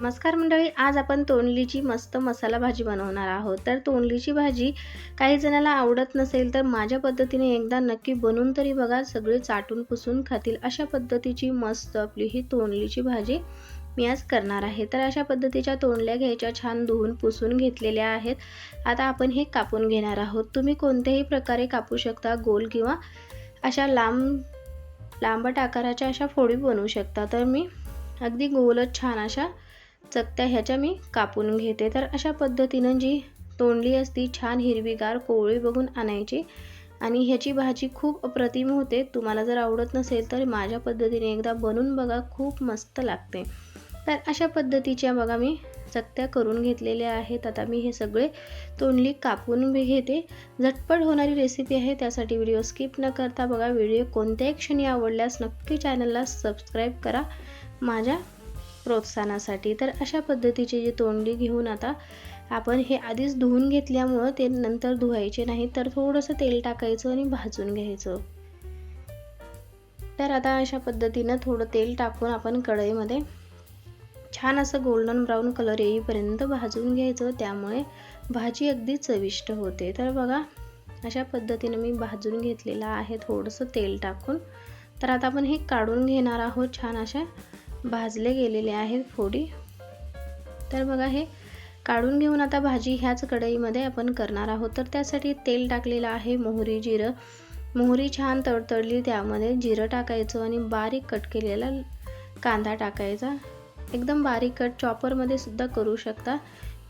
नमस्कार मंडळी आज आपण तोंडलीची मस्त मसाला भाजी बनवणार आहोत. तर तोंडलीची भाजी काही जणाला आवडत नसेल तर माझ्या पद्धतीने एकदा नक्की बनवून तरी बघा सगळे चाटून पुसून खातील. अशा पद्धतीची मस्त आपली ही तोंडलीची भाजी मी आज करणार आहे. तर अशा पद्धतीच्या तोंडल्या घ्यायच्या छान धुवून पुसून घेतलेल्या आहेत. आता आपण हे कापून घेणार आहोत. तुम्ही कोणत्याही प्रकारे कापू शकता गोल किंवा अशा लांब लांबट आकाराच्या अशा फोडी बनवू शकता. तर मी अगदी गोलच छान अशा चकत्या ह्याच्या मी कापून घेते. तर अशा पद्धतीनं जी तोंडली असती छान हिरवीगार कोवळी बघून आणायची. आणि ह्याची भाजी खूप अप्रतिम होते. तुम्हाला जर आवडत नसेल तर माझ्या पद्धतीने एकदा बनवून बघा. खूप मस्त लागते. तर अशा पद्धतीच्या बघा मी चकत्या करून घेतलेल्या आहेत. आता मी हे सगळे तोंडली कापून घेते. झटपट होणारी रेसिपी आहे. त्यासाठी व्हिडिओ स्किप न करता बघा. व्हिडिओ कोणत्याही क्षणी आवडल्यास नक्की चॅनलला सबस्क्राईब करा. माझ्या प्रोत्साहनासाठी. तर अशा पद्धतीची जी तोंडी घेऊन आता आपण हे आधीच धुवून घेतल्यामुळं ते नंतर धुवायचे नाही तर थोडंसं तेल टाकायचं आणि भाजून घ्यायचं. तर आता अशा पद्धतीनं थोडं तेल टाकून आपण कढईमध्ये छान असं गोल्डन ब्राऊन कलर येईपर्यंत भाजून घ्यायचं. त्यामुळे भाजी अगदी चविष्ट होते. तर बघा अशा पद्धतीनं मी भाजून घेतलेला आहे थोडंसं तेल टाकून. तर आता आपण हे काढून घेणार आहोत छान अशा भाजले गेलेले आहेत फोडी. तर बघा हे काढून घेऊन आता भाजी ह्याच कढईमध्ये आपण करणार आहोत. तर त्यासाठी तेल टाकलेलं आहे मोहरी जिरं. मोहरी छान तडतडली त्यामध्ये जिरं टाकायचं आणि बारीक कट केलेला कांदा टाकायचा. एकदम बारीक कट चॉपरमध्ये सुद्धा करू शकता.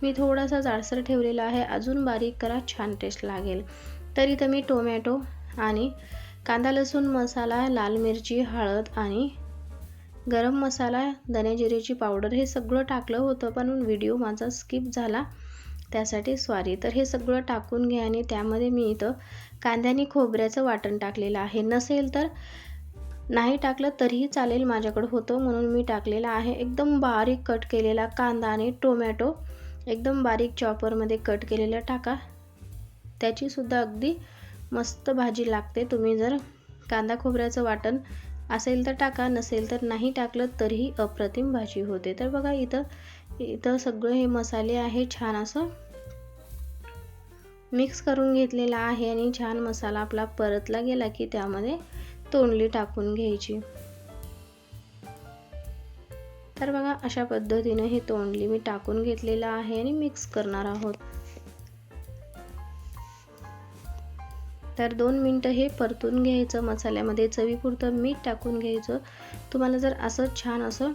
मी थोडासा जाडसर ठेवलेला आहे. अजून बारीक करा छान टेस्ट लागेल. तर इथं मी टोमॅटो आणि कांदा लसूण मसाला लाल मिरची हळद आणि गरम मसाला धनेजिरेची पावडर हे सगळं टाकलं होतं पण व्हिडिओ माझा स्किप झाला. त्यासाठी स्वारी. तर हे सगळं टाकून घ्या आणि त्यामध्ये मी इथं कांद्याने खोबऱ्याचं वाटण टाकलेलं आहे. नसेल तर नाही टाकलं तरीही चालेल माझ्याकडं होतं म्हणून मी टाकलेलं आहे. एकदम बारीक कट केलेला कांदा आणि टोमॅटो एकदम बारीक चॉपरमध्ये कट केलेलं टाका. त्याचीसुद्धा अगदी मस्त भाजी लागते. तुम्ही जर कांदा खोबऱ्याचं वाटण असेल तर टाका नसेल तर नाही टाकलं तरीही अप्रतिम भाजी होते. तर बघा इथं इथं सगळं हे मसाले आहे छान असं मिक्स करून घेतलेला आहे आणि छान मसाला आपला परतला गेला की त्यामध्ये तोंडली टाकून घ्यायची. तर बघा अशा पद्धतीने हे तोंडली मी टाकून घेतलेलं आहे आणि मिक्स करणार आहोत. तर दोन मिनटं हे परतून घ्यायचं मसाल्यामध्ये चवीपुरतं मीठ टाकून घ्यायचं. तुम्हाला जर असं छान असं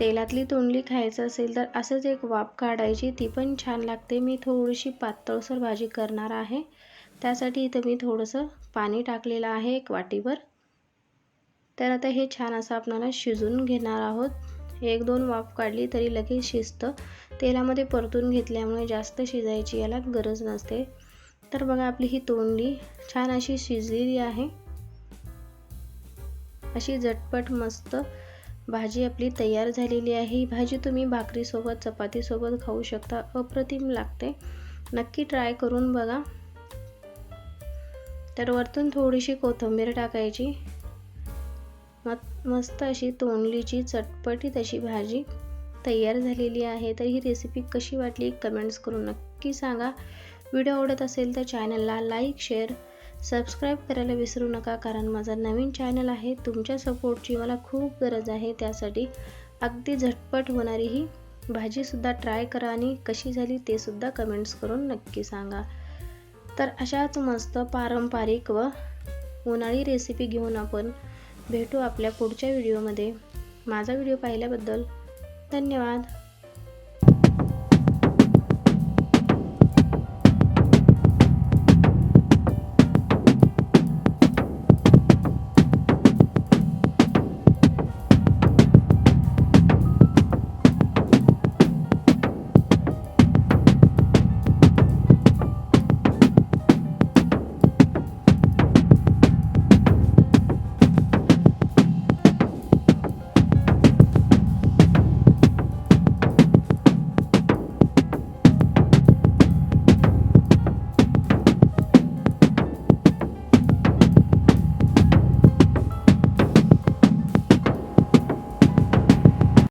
तेलातली तोंडली खायचं असेल तर असंच एक वाफ काढायची ती पण छान लागते. मी थोडीशी पातळसर भाजी करणार आहे. त्यासाठी इथं मी थोडंसं पाणी टाकलेलं आहे एक वाटीभर. तर आता हे छान असं आपल्याला शिजून घेणार आहोत. एक दोन वाफ काढली तरी लगेच शिजतं. तेलामध्ये परतून घेतल्यामुळे जास्त शिजायची याला गरज नसते. तर बघा आपली ही तोंडली छान अशी शिजलेली आहे. अशी झटपट मस्त भाजी आपली तयार झालेली आहे. ही भाजी तुम्ही भाकरीसोबत चपातीसोबत खाऊ शकता. अप्रतिम लागते. नक्की ट्राय करून बघा. तर वरतून थोडीशी कोथिंबीर टाकायची. मस्त अशी तोंडलीची चटपटीत अशी भाजी तयार झालेली आहे. तर ही रेसिपी कशी वाटली? कमेंट्स करून नक्की सांगा. व्हिडिओ आवडत असेल तर चॅनलला लाईक शेअर सबस्क्राईब करायला विसरू नका कारण माझा नवीन चॅनल आहे तुमच्या सपोर्टची मला खूप गरज आहे त्यासाठी अगदी झटपट होणारी ही भाजीसुद्धा ट्राय करा आणि कशी झाली ते सुद्धा कमेंट्स करून नक्की सांगा. तर अशाच मस्त पारंपरिक व उन्हाळी रेसिपी घेऊन आपण भेटू आपल्या पुढच्या व्हिडिओमध्ये. माझा व्हिडिओ पाहिल्याबद्दल धन्यवाद.